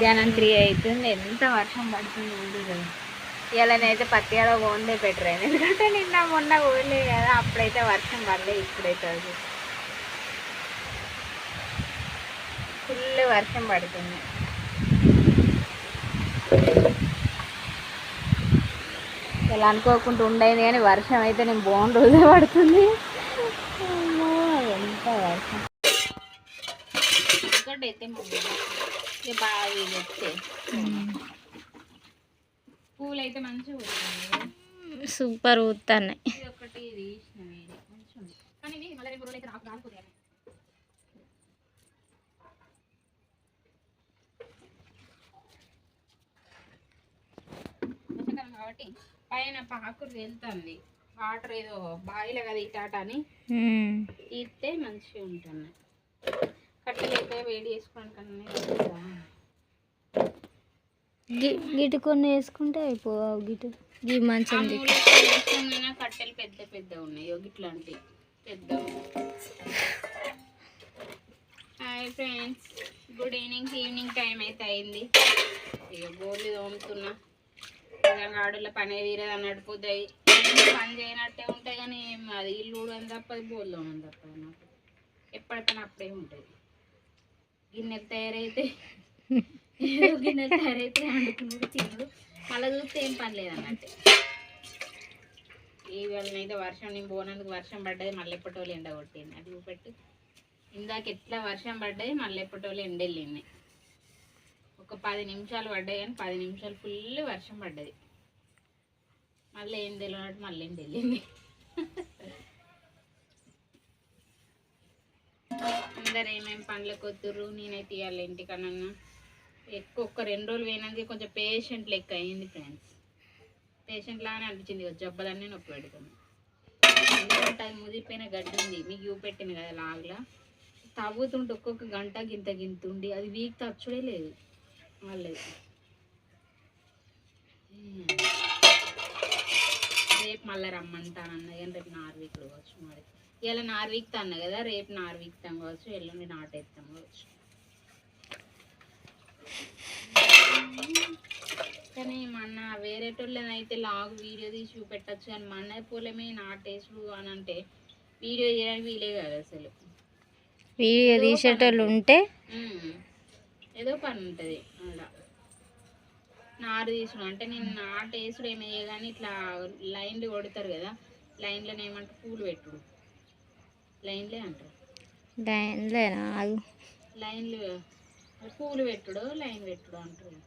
మధ్యాహ్నం త్రీ అవుతుంది. ఎంత వర్షం పడుతుంది ఊరు కదా. ఇవాళనైతే పత్తియాలో పోందే బెటర్ అయింది ఎందుకంటే నిన్న మొన్న ఊర్లే కదా. అప్పుడైతే వర్షం పడలే ఇప్పుడైతే అది. ఫుల్ వర్షం పడుతుంది. ఇలా అనుకోకుండా ఉండేది కానీ వర్షం అయితే నేను బోన్ రోజే పడుతుంది. ఎంత వర్షం. ఇంకోటైతే బాగా వచ్చే పూలు అయితే మంచిగా సూపర్ ఊతున్నాయి ఇది ఒకటి ఇది తీసిన కానీ మళ్ళీ రెండు రోజులు అయితే రాకు రాలిపోతాయి అవి. వర్షాకాలం కాబట్టి పైన పాకురు వెళ్తుంది. వాటర్ ఏదో బాయిలో కదా ఇటాట అని తీస్తే మంచిగా ఉంటున్నాయి వేడి గిటు కొన్ని వేసుకుంటే అయిపో గిటు. గీ మంచం దిక్కు. ఇష్టమైన కట్టెలు పెద్ద పెద్ద ఉన్నాయి. ఇట్లాంటి పెద్ద hi friends. Good evening. Evening time అయితే అయింది. ఇక గోళ్ళు తోముతున్నా. నిజంగా ఆడల పని తీరేది అన్నట్టు పోతాయి. పని చేయనట్టే ఉంటాయి కానీ అది ఇల్లు ఊడని తప్పది బోళ్ళు తోమని తప్పదు నాకు ఎప్పటి పని అప్పుడే ఉంటుంది గిన్నెలు తయారైతే ఏదో గిన్నెలు తయారైతే వండుకున్నాడు తిన్నాడు మళ్ళీ చూస్తే ఏం పని లేదన్నట్టు. ఈ అయితే వర్షం నేను పోనందుకు వర్షం పడ్డది మళ్ళీ ఎప్పటోళ్ళు ఎండ కొట్టింది. అది చూపెట్టు. ఇందాక ఎట్లా వర్షం పడ్డది మళ్ళీ ఎప్పటోళ్ళు ఎండ వెళ్ళింది ఒక పది నిమిషాలు పడ్డాయి కానీ పది నిమిషాలు ఫుల్ వర్షం పడ్డది. మళ్ళీ ఏం తెలియనట్టు మళ్ళీ ఎండ వెళ్ళింది అందరు ఏమేమి పండ్లకు వద్దురు నేనైతే ఇవ్వాలి ఇంటికన్నా ఎక్కువ ఒక్క రెండు రోజులు పోయినందుకు కొంచెం పేషెంట్ లెక్క అయింది ఫ్రెండ్స్ పేషెంట్ లాగానే అనిపించింది ఇక జబ్బలన్నీ నొప్పి పెడుతుంది. ఎందుకంటే అది ముదిరిపోయిన గడ్డి ఉంది మీకు చూపెట్టింది కదా లాగ్లా. తవ్వుతుంటే ఒక్కొక్క గంట గింత గింత ఉండి అది వీక్ తచ్చుడే లేదు వాళ్ళది. రేపు మళ్ళీ రమ్మంటానన్న కానీ రేపు నార్వీక్ కావచ్చు మరి ఇలా నార్వీక్ అన్న కదా రేపు నార్వీక్ తాం కావచ్చు ఎల్లుండి నాటేస్తాం కావచ్చు. కానీ మన వేరేటోళ్ళని అయితే లాగ్ వీడియో తీసి చూపెట్టచ్చు కానీ మన పూలమే నాటేసుడు అని అంటే వీడియో చేయడానికి వీలే కాదు అసలు. వీడియో తీసేటోళ్ళు ఉంటే. ఏదో పని ఉంటుంది అలా. నారు తీసుడు అంటే నేను నాటు వేసుడు ఏమి కానీ ఇట్లా లైన్లు కొడతారు కదా లైన్లను ఏమంటారు పూలు పెట్టుడు. లైన్లే అంటారు. లైన్లు పూలు పెట్టుడు లైన్ పెట్టుడు అంటారు.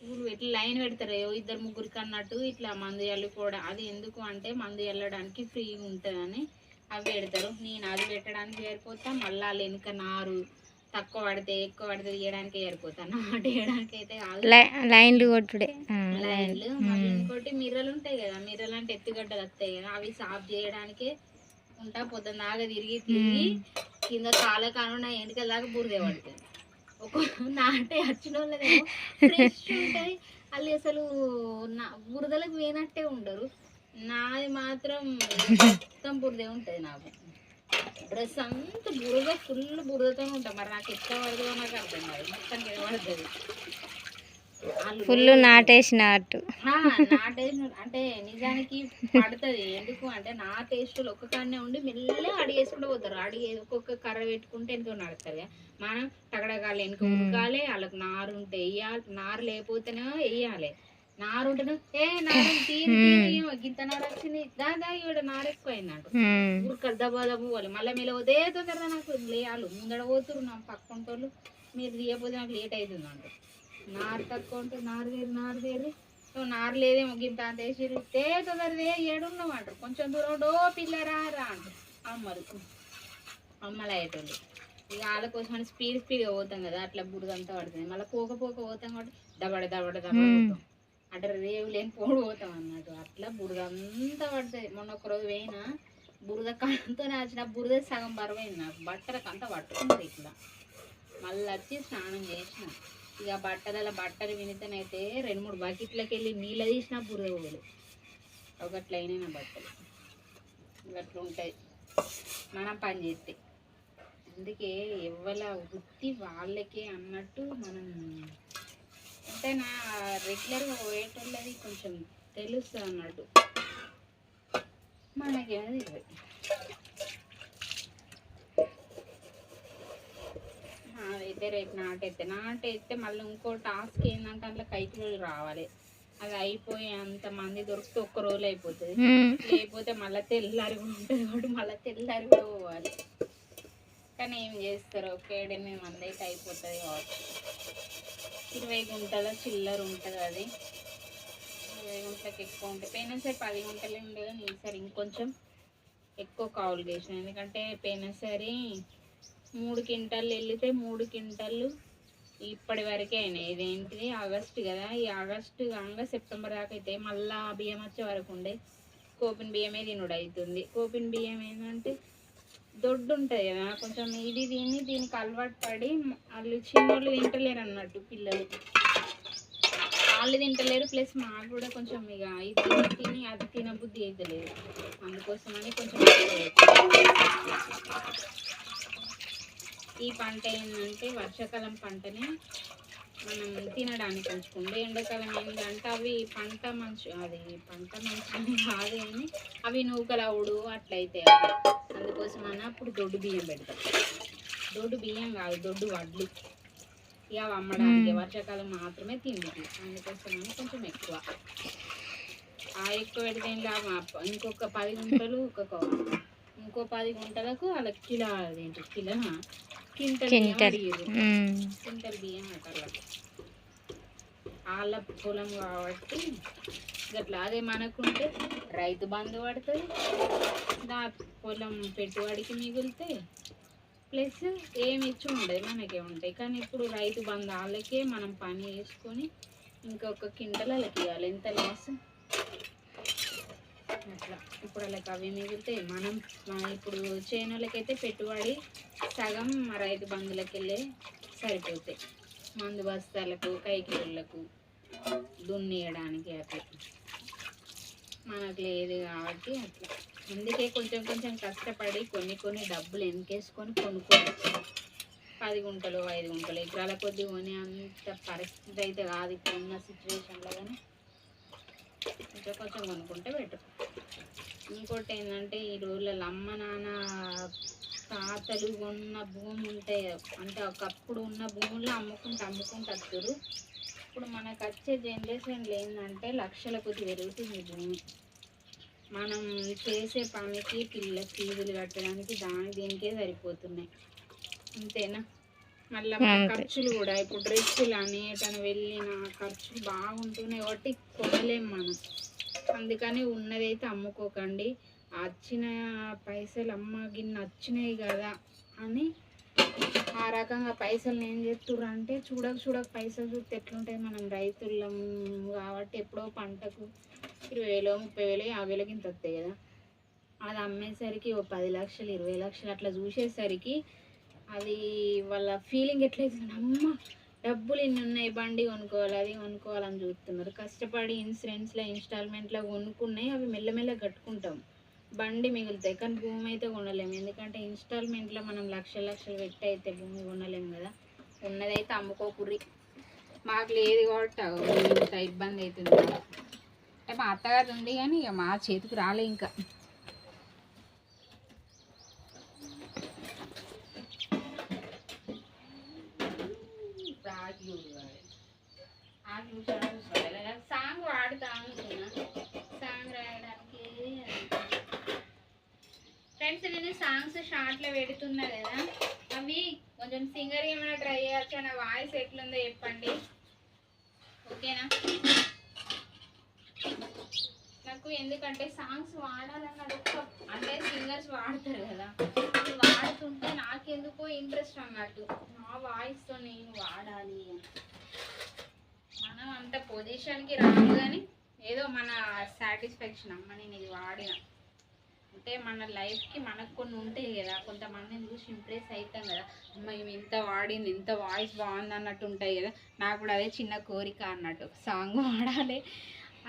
పూలు పెట్టి లైన్ పెడతారు. ఇద్దరు ముగ్గురికి అన్నట్టు ఇట్లా మందు చల్లుకోవడం అది ఎందుకు అంటే మందు చల్లడానికి ఫ్రీ ఉంటుందని అవి పెడతారు. నేను అది పెట్టడానికి ఏరిపోతా మళ్ళీ వాళ్ళు వెనుక నారు తక్కువ పడితే ఎక్కువ పడితే తీయడానికి ఏరిపోతా. నాటు వేయడానికి అయితే లైన్లు కొట్టుడే. లైన్లు మళ్ళీ ఇంకోటి మిర్రలు ఉంటాయి కదా మిర్రలు అంటే ఎత్తుగడ్డలు వస్తాయి కదా అవి సాఫ్ చేయడానికే ఉంటా పొద్దున్న దాకా తిరిగి తిరిగి కింద కాల కానున్న ఎంటికల దాకా బురదే పడుతుంది. ఒక నాటే వచ్చిన వాళ్ళదేమో ఫ్రెష్ ఉంటాయి. వాళ్ళు అసలు నా బురదలకు పోయినట్టే ఉండరు. నాది మాత్రం మొత్తం బురదే ఉంటుంది నాకు. డ్రెస్ అంతా బురద ఫుల్ బురదతో ఉంటా. మరి నాకు ఎట్లా పడుతుందో నాకు అర్థం కాదు. మొత్తం పడుతుంది? ఫుల్ నాటేసిన టేస్ట్ అంటే నిజానికి పడుతుంది. ఎందుకు అంటే నా టేస్టులు ఒక్క కాడనే ఉండి మెల్లగా అడిగేసుకుంటూ పోతారు. అడిగే ఒక్కొక్క కర్ర పెట్టుకుంటే ఎంతో నడుస్తారు కదా. మనం టగడగాలి వెనుక ఉడకాలి వాళ్ళకి నారు ఉంటే వేయాలి నారు లేకపోతేనే వేయాలి నారు ఉంటేనే ఏ నారు గింత నారు వచ్చింది దాదా ఇవిడ నారు ఎక్కువ అయిందంట ఉమ్. ఉరకలు దబ్బా దబ్బు మళ్ళీ మీరు ఉదే తొందరగా నాకు లేయాలి ముందడ పోతురు నా పక్కన వాళ్ళు మీరు తీయకపోతే నాకు లేట్ అవుతుంది అంట నారు తక్కువ ఉంటే నారు తీరు నారు తీరు నువ్వు నారు లేదేమో గింత అంత వేసి తొందరదే ఏడున్నావు అంటారు కొంచెం దూరం డో పిల్లరా రా అంటారు అమ్మరు. అమ్మలు అయ్యేటోళ్ళు ఇక వాళ్ళ కోసం స్పీడ్ స్పీడ్గా పోతాం కదా. అట్లా బురదంతా పడుతుంది. మళ్ళీ పోక పోక పోతాం కాబట్టి దబడ దబడ దబడ పోతాం. అటు రేవు లేని పోడు పోతాం అన్నట్టు. అట్లా బురద అంతా పడుతుంది. మొన్న ఒక రోజు పోయినా బురద కాలంతో వచ్చిన బురద సగం బరువైంది నాకు. బట్టలకు అంతా పట్టుకుంది ఇట్లా. మళ్ళీ వచ్చి స్నానం చేసిన. ఇక బట్టల బట్టలు వినితనైతే రెండు మూడు బకెట్లకి వెళ్ళి నీళ్ళు తీసిన బురద పోలేదు ఒకట్లయినా నా బట్టలు. ఇక అట్లా ఉంటాయి. మనం పని చేస్తే అందుకే ఎవరి వృత్తి వాళ్ళకే అన్నట్టు మనం అంటే నా రెగ్యులర్గా పోయేటోళ్ళది కొంచెం తెలుస్తుంది అన్నట్టు మనకేమో తెలియదు. అదైతే రేపు నాటైతే నాటైతే మళ్ళీ ఇంకో టాస్క్ ఏంటంటే అందులో కైకిలు రావాలి. అది అయిపోయి అంత మంది దొరికితే ఒక్క రోజు అయిపోతుంది. లేకపోతే మళ్ళీ తెల్లారి కూడా ఉంటుంది కాబట్టి మళ్ళీ తెల్లారి కూడా పోవాలి. కానీ ఏం చేస్తారు? ఒక ఏడెనిమిది మంది అయితే అయిపోతుంది కావచ్చు. ఇరవై గుంటల చిల్లర ఉంటుంది అది. ఇరవై గుంటలకు ఎక్కువ ఉంటుంది పోయినసారి పది గుంటలే ఉండే కానీ ఈసారి ఇంకొంచెం ఎక్కువ కావులు చేసిన. ఎందుకంటే పోయినసారి మూడు క్వింటాలు వెళ్తే మూడు క్వింటాలు ఇప్పటి వరకే అయినాయి. ఇదేంటిది? ఆగస్ట్ కదా. ఈ ఆగస్టు కాగా సెప్టెంబర్ దాకా అయితే మళ్ళీ బియ్యం వచ్చే వరకు ఉండే. కోపిన్ బియ్యమే తినుడు అవుతుంది. కోపిన్ బియ్యం ఏంటంటే దొడ్డు ఉంటుంది కదా. కొంచెం ఇది తిని దీనికి అలవాటు పడి వాళ్ళు చిన్నోళ్ళు తింటలేరు అన్నట్టు పిల్లలు. వాళ్ళు తింటలేరు. ప్లస్ మాకు కూడా కొంచెం ఇక ఇది తిని తిని అది తినబుద్ధి అయితే లేదు అందుకోసమని కొంచెం ఈ పంట ఏంటంటే వర్షాకాలం పంటని మనం తినడానికి ఉంచుకుంటే ఎండాకాలం ఏంటంటే అవి పంట మంచి అది పంట మంచి కాదు కానీ అవి నూకలవుడు అట్లయితే అందుకోసం అని అప్పుడు దొడ్డు బియ్యం పెడతాం. దొడ్డు బియ్యం కాదు దొడ్డు వడ్లు. ఇక అవి అమ్మడానికి వర్షాకాలం మాత్రమే తిండి అందుకోసమని కొంచెం ఎక్కువ. ఆ ఎక్కువ పెడితే లాభం? ఇంకొక పది గుంటలు ఒక ఇంకో పది గుంటలకు వాళ్ళ కిలో అదేంటి? Kilo quintal quintal. బియ్యం అట్లా వాళ్ళ పొలం కాబట్టి గట్లా అదే మనకుంటే రైతు బంధు పడుతుంది దా పొలం పెట్టుబడికి మిగిలితే ప్లస్ ఏమి ఇచ్చి ఉండదు మనకే ఉంటాయి. కానీ ఇప్పుడు రైతు బంధు వాళ్ళకే మనం పని చేసుకొని ఇంకొక కింటల్ వాళ్ళకి ఇవ్వాలి. ఎంత లాస్ అట్లా. ఇప్పుడు వాళ్ళకి అవి మిగిలితే మనం మన ఇప్పుడు చేనులకైతే పెట్టుబడి సగం రైతు బంధులకు వెళ్ళే సరిపోతాయి మందు బస్తాలకు కైకిళ్ళకు దున్నియడానికి అట్లా. మనకు లేదు కాబట్టి అట్లా. అందుకే కొంచెం కొంచెం కష్టపడి కొన్ని కొన్ని డబ్బులు వెనకేసుకొని కొనుక్కోవచ్చు పది గుంటలు ఐదు గుంటలు. ఎకరాల కొద్ది కొనే అంత పరిస్థితి అయితే కాదు ఇప్పుడు ఉన్న సిచ్యువేషన్లో కానీ. కొంచెం కొంచెం కొనుక్కుంటే బెటర్. ఇంకోటి ఏంటంటే ఈ రోజులలో అమ్మ నాన్న తాతలు ఉన్న భూమి ఉంటాయి అంటే ఒకప్పుడు ఉన్న భూముల్లో అమ్ముకుంటూ అమ్ముకుంటూ వస్తారు. ఇప్పుడు మనకు వచ్చే జనరేషన్లో ఏంటంటే లక్షల కొద్ది పెరుగుతుంది భూమి. మనం చేసే పనికి పిల్ల ఫీజులు కట్టడానికి దాని దీనికే సరిపోతున్నాయి. అంతేనా? మళ్ళీ. ఖర్చులు కూడా. ఇప్పుడు డ్రెస్సులు అని ఎటైనా వెళ్ళిన ఖర్చులు బాగుంటున్నాయి కాబట్టి కొనలేం మనం. అందుకని ఉన్నదైతే అమ్ముకోకండి. వచ్చిన పైసలు అమ్మ గిన్నె వచ్చినాయి కదా అని ఆ రకంగా పైసలు ఏం చేస్తుర్రు అంటే చూడక చూడక పైసలు చూస్తే ఎట్లుంటాయి మనం రైతులం కాబట్టి ఎప్పుడో పంటకు ఇరవై వేలు ముప్పై వేలు యాభై వేలకి ఇంత వస్తాయి కదా. అది అమ్మేసరికి ఓ పది లక్షలు ఇరవై లక్షలు అట్లా చూసేసరికి అది వాళ్ళ ఫీలింగ్ ఎట్లయితుంది అమ్మ డబ్బులు ఇన్ని ఉన్నాయి బండి కొనుక్కోవాలి అది కొనుక్కోవాలని చూస్తున్నారు. కష్టపడి ఇన్సూరెన్స్లో ఇన్స్టాల్మెంట్లో కొనుక్కున్నాయి అవి మెల్లమెల్ల కట్టుకుంటాం. బండి మిగులుతాయి కానీ భూమి అయితే కొనలేము. ఎందుకంటే ఇన్స్టాల్మెంట్లో మనం లక్షల లక్షలు పెట్టి అయితే భూమి కొనలేము కదా. ఉన్నదైతే అమ్ముకోకుర్రి. మాకు లేదు కాబట్టి ఇంత ఇబ్బంది అవుతుంది. అంటే మా అత్తగారు ఉంది కానీ ఇక మా చేతికి రాలే ఇంకా. సాంగ్ వాడుతా అనుకున్నా. సాంగ్ రాయడానికి ఫ్రెండ్స్ నేను సాంగ్స్ షార్ట్లో పెడుతున్నా కదా అవి కొంచెం సింగర్ ఏమైనా ట్రై చేయొచ్చు నా వాయిస్ ఎట్లుందో చెప్పండి. ఓకేనా? నాకు ఎందుకంటే సాంగ్స్ వాడాలన్నది ఒక్క అంటే సింగర్స్ వాడతారు కదా అది వాడుతుంటే నాకెందుకో ఇంట్రెస్ట్ అన్నట్టు. నా వాయిస్తో నేను వాడాలి అని. మనం అంత పొజిషన్కి రాదు కానీ ఏదో మన సాటిస్ఫాక్షన్ అమ్మ నేను ఇది వాడిన. అంటే మన లైఫ్కి మనకు కొన్ని ఉంటాయి కదా కొంతమందిని చూసి ఇంప్రెస్ అవుతాం కదా అమ్మ ఇవి ఇంత వాడింది ఇంత వాయిస్ బాగుంది అన్నట్టు ఉంటాయి కదా నాకు కూడా అదే చిన్న కోరిక అన్నట్టు. సాంగ్ వాడాలి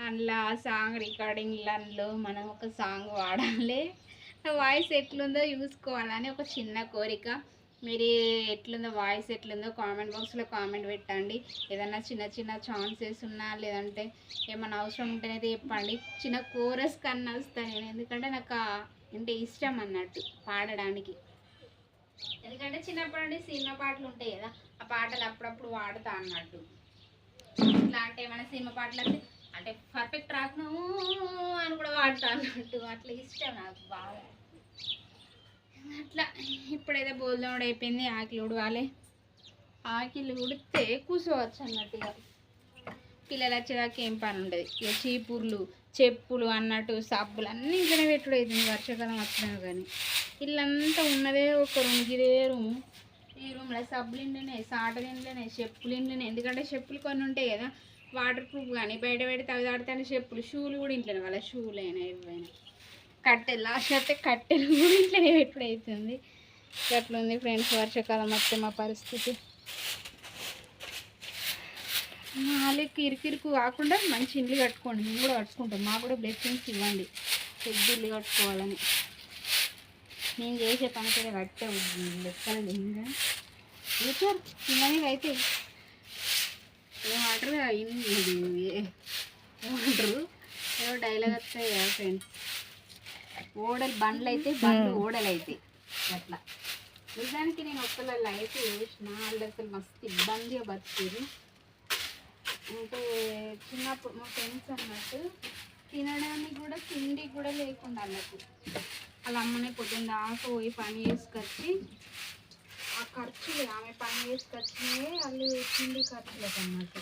అందులో ఆ సాంగ్ రికార్డింగ్లలో మనం ఒక సాంగ్ వాడాలి. నా వాయిస్ ఎట్లుందో చూసుకోవాలని ఒక చిన్న కోరిక. మీరు ఎట్లుందో వాయిస్ ఎట్లుందో కామెంట్ బాక్స్లో కామెంట్ పెట్టండి. ఏదన్నా చిన్న చిన్న ఛాన్సెస్ ఉన్నా లేదంటే ఏమైనా అవసరం ఉంటేనే చెప్పండి చిన్న కోరస్ కన్నా వస్తాను నేను. ఎందుకంటే నాకు అంటే ఇష్టం అన్నట్టు పాడడానికి. ఎందుకంటే చిన్నప్పటి నుండి సినిమా పాటలు ఉంటాయి కదా ఆ పాటలు అప్పుడప్పుడు వాడుతా అన్నట్టు. ఇట్లా అంటే ఏమైనా సినిమా పాటలు అంటే అంటే పర్ఫెక్ట్ రాకను అని కూడా వాడుతా అన్నట్టు. అట్లా ఇష్టం నాకు బాగా. అట్లా ఇప్పుడైతే బోల్దోడు అయిపోయింది ఆకిలు ఉడవాలి. ఆకిలు ఉడితే కూర్చోవచ్చు అన్నట్టు ఇక. పిల్లలు వచ్చేదాకా ఏం పని ఉండదు. ఇక చీపుర్లు చెప్పులు అన్నట్టు సబ్బులు అన్నీ ఇంట్లోనే పెట్టుడు అవుతుంది వర్షాకాలం వచ్చినా కానీ. ఇల్లంతా ఉన్నదే ఒక రూమ్ ఇదే రూమ్. ఈ రూమ్లో సబ్బులు ఇంట్లోనే సాటలు ఇంట్లోనే చెప్పులు ఇంట్లోనే. ఎందుకంటే చెప్పులు కొన్ని ఉంటాయి కదా వాటర్ ప్రూఫ్ కానీ బయట పెడితే అవి ఆడతానే చెప్పులు. షూలు కూడా ఇంట్లోనే వాళ్ళ షూలు అయినా ఏవైనా కట్టెలు లాస్ట్ అయితే కట్టెలు కూడా ఇంట్లోనే పెట్టుడు అవుతుంది అట్లా ఉంది ఫ్రెండ్స్ వర్షాకాలం వస్తే మా పరిస్థితి. వాళ్ళకి ఇరుకిరుకు కాకుండా మంచి ఇల్లు కట్టుకోండి మేము కూడా కట్టుకుంటాం. మాకు కూడా బ్లెస్సింగ్స్ ఇవ్వండి. పెద్ద ఇల్లు కట్టుకోవాలని. నేను చేసే పని కూడా కట్టే లెక్కలు ఇంకా. ఫ్యూచర్ చిన్నవి అయితే. ఏమంటారు ఇన్- ఏమంటారు ఏదో డైలాగ్ వస్తాయి కదా ఫ్రెండ్స్ ఓడలు బండ్లు అయితే బండ్లు ఓడలు అయితే అట్లా. నిజానికి నేను ఒక్కళ్ళ లైఫ్ చూసిన వాళ్ళు అసలు మస్తు ఇబ్బందిగా బతికేది అంటే చిన్నప్పుడు మా ఫ్రెండ్స్ అన్నట్టు తినడానికి కూడా తిండి కూడా లేకుండా అన్నట్టు. వాళ్ళ అమ్మనే పొద్దున్న దాకా పోయి పని చేసుకొచ్చి ఆ ఖర్చులు ఆమె పని చేసుకొచ్చినవే వాళ్ళు తిండి ఖర్చులకు అన్నట్టు.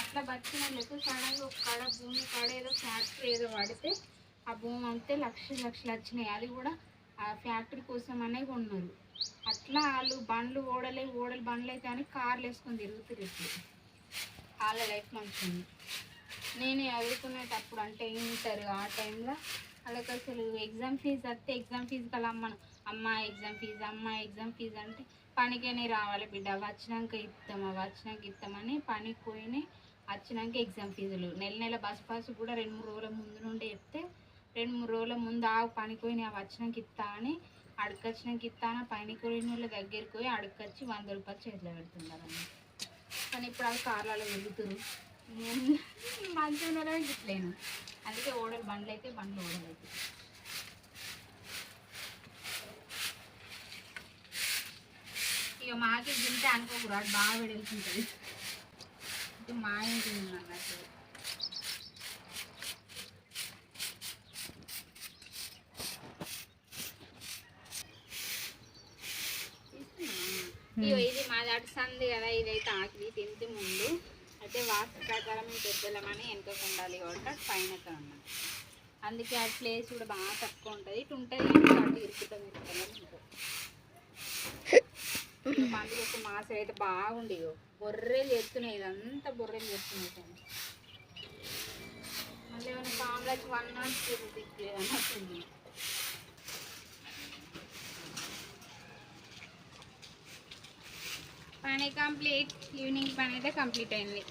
అట్లా బతికిన వాళ్ళకు సడన్గా ఒక కాడ భూమి కాడ ఏదో ఫ్యాక్టరీ ఏదో పడితే ఆ భూమి అంతే లక్షలు లక్షలు వచ్చినాయి అది కూడా ఆ ఫ్యాక్టరీ కోసం అనే కొన్నారు. అట్లా వాళ్ళు బండ్లు ఓడలే ఓడలు బండ్లు అయితే అని కార్లు వేసుకొని తిరుగుతారు ఇప్పుడు. వాళ్ళ లైఫ్ మంచిగా ఉంది నేను చదువుకునేటప్పుడు అంటే ఇంటర్ ఆ టైంలో వాళ్ళకి అసలు ఎగ్జామ్ ఫీజు వస్తే ఎగ్జామ్ ఫీజు కల అమ్మను అమ్మ ఎగ్జామ్ ఫీజు అమ్మ ఎగ్జామ్ ఫీజు అంటే పనికైనా రావాలి బిడ్డ. వచ్చినాక ఇస్తాం అవి వచ్చినాక ఇస్తామని పనికి పోయినాయి వచ్చినాక ఎగ్జామ్ ఫీజులు. నెల నెల బస్ పాస్ కూడా రెండు మూడు రోజుల ముందు నుండి చెప్తే రెండు మూడు రోజుల ముందు ఆ పనికి అవి వచ్చినాక ఇస్తా అని అడకొచ్చినాక ఇస్తాను పనికి పోయిన వాళ్ళ దగ్గరికి పోయి అడకొచ్చి వంద రూపాయలు చేతిలో పెడుతున్నారు అన్న కానీ ఇప్పుడు అది కార్లలో వెళ్తురు మంచిగా ఉండడమే గిట్లేను అందుకే ఓడలు బండ్లు అయితే బండ్లు ఓడలు అయితే. ఇక మాకి తింటే అనుకోకూడదు. బాగా వెడుతుంటుంది ఇది మా ఇంటి ఉంది అన్నట్టు ఇగో ఇది మా దాటి సంది కదా ఇదైతే ఆకిలి తింటి ముందు. అయితే వాస్తు ప్రకారం పెద్దలమని వెనుకకు ఉండాలి కాబట్టి పైన అన్నమాట అందుకే ఆ ప్లేస్ కూడా బాగా తక్కువ ఉంటుంది. ఇటు ఉంటుంది అటు ఇరుకుతాం ఇరుకుతాం పండుగ ఒక మాసం అయితే బాగుంది ఇగో. బొర్రెలు ఎత్తున్నాయి ఇదంతా బొర్రెలు ఎత్తున్నాయి. మళ్ళీ ఏమైనా పాములకి వన్ నాట్ దిక్కులేదు పని కంప్లీట్ ఈవినింగ్ పని అయితే కంప్లీట్ అయింది.